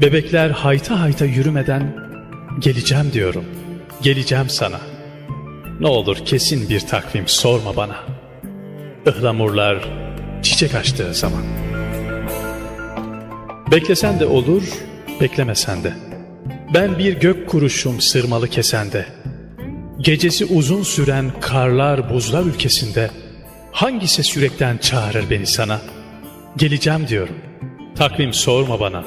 Bebekler hayta hayta yürümeden geleceğim diyorum. Geleceğim sana. Ne olur kesin bir takvim sorma bana. Ihlamurlar çiçek açtığı zaman. Beklesen de olur, beklemesen de. Ben bir gök kuruşum sırmalı kesende. Gecesi uzun süren karlar buzlar ülkesinde hangi ses yürekten çağırır beni sana? Geleceğim diyorum. Takvim sorma bana.